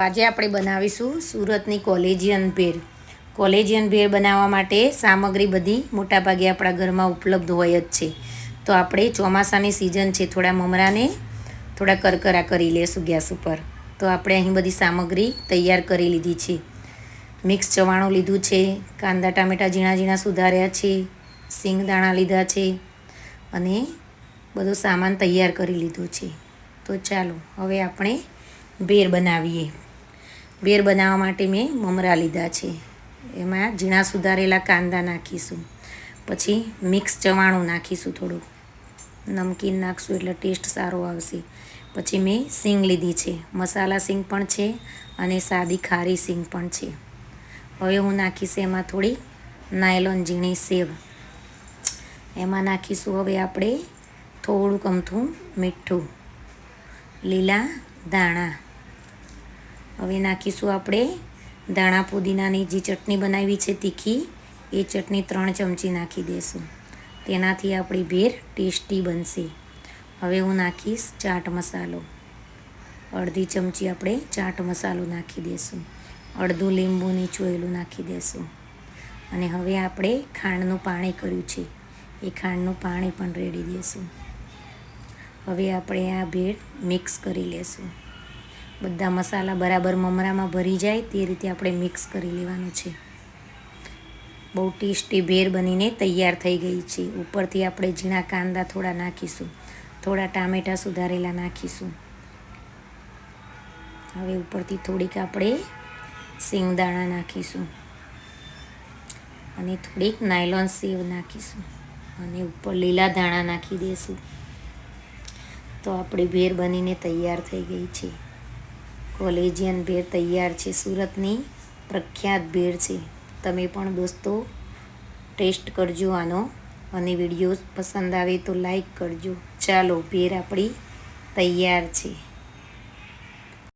આજે આપણે બનાવીશું સુરતની કોલેજિયન ભેળ. કોલેજિયન ભેળ બનાવવા માટે સામગ્રી બધી મોટાભાગે આપણા ઘરમાં ઉપલબ્ધ હોય જ છે. તો આપણે ચોમાસાની સિઝન છે, થોડા મમરાને થોડા કરકરા કરી લેશું ગેસ ઉપર. તો આપણે અહીં બધી સામગ્રી તૈયાર કરી લીધી છે. મિક્સ ચવાણું લીધું છે, કાંદા, ટામેટાં ઝીણા ઝીણા સુધાર્યા છે સિંગદાણા લીધા છે અને બધો સામાન તૈયાર કરી લીધો છે. તો ચાલો, હવે આપણે ભેળ બનાવીએ. બેર બનાવવા માટે મેં મમરા લીધા છે. એમાં ઝીણા સુધારેલા કાંદા નાખીશું. પછી મિક્સ ચવાણું નાખીશું થોડુંક. નમકીન નાખશું એટલે ટેસ્ટ સારો આવશે. પછી મેં સિંગ લીધી છે. મસાલા સિંગ પણ છે અને સાદી ખારી સિંગ પણ છે. હવે હું નાખીશ એમાં થોડી નાયલોન ઝીણી સેવ. એમાં નાખીશું હવે આપણે થોડુંક અમથું મીઠું. લીલા દાણા હવે નાખીશું આપણે ધાણા પુદીનાની જે ચટણી બનાવી છે તીખી, એ ચટણી ત્રણ ચમચી નાખી દઈશું તેનાથી આપણી ભેળ ટેસ્ટી બનશે. હવે હું નાખીશ ચાટ મસાલો. અડધી ચમચી આપણે ચાટ મસાલો નાખી દઈશું અડધું લીંબુ નીચોયેલું નાખી દઈશું અને હવે આપણે ખાંડનું પાણી કર્યું છે. એ ખાંડનું પાણી પણ રેડી દઈશું હવે આપણે આ ભેળ મિક્સ કરી લેશું. બધા મસાલા બરાબર મમરામાં ભરી જાય તે રીતે આપણે મિક્સ કરી લેવાનું છે. બહુ ટેસ્ટી ભેર બનીને તૈયાર થઈ ગઈ છે. ઉપરથી આપણે ઝીણા કાંદા થોડા નાખીશું. થોડા ટામેટાં સુધારેલા નાખીશું. હવે ઉપરથી થોડીક આપણે સિંગદાણા નાખીશું. અને થોડીક નાયલોન સેવ નાખીશું. અને ઉપર લીલા ધાણા નાખી દઈશું તો આપણી ભેર બનીને તૈયાર થઈ ગઈ છે. કોલેજિયન ભેળ તૈયાર છે, સુરતની પ્રખ્યાત ભેળ છે. તમે પણ દોસ્તો ટેસ્ટ કરજો આનો અને વીડિયો પસંદ આવે તો લાઈક કરજો. ચાલો ભેળ આપણી તૈયાર છે.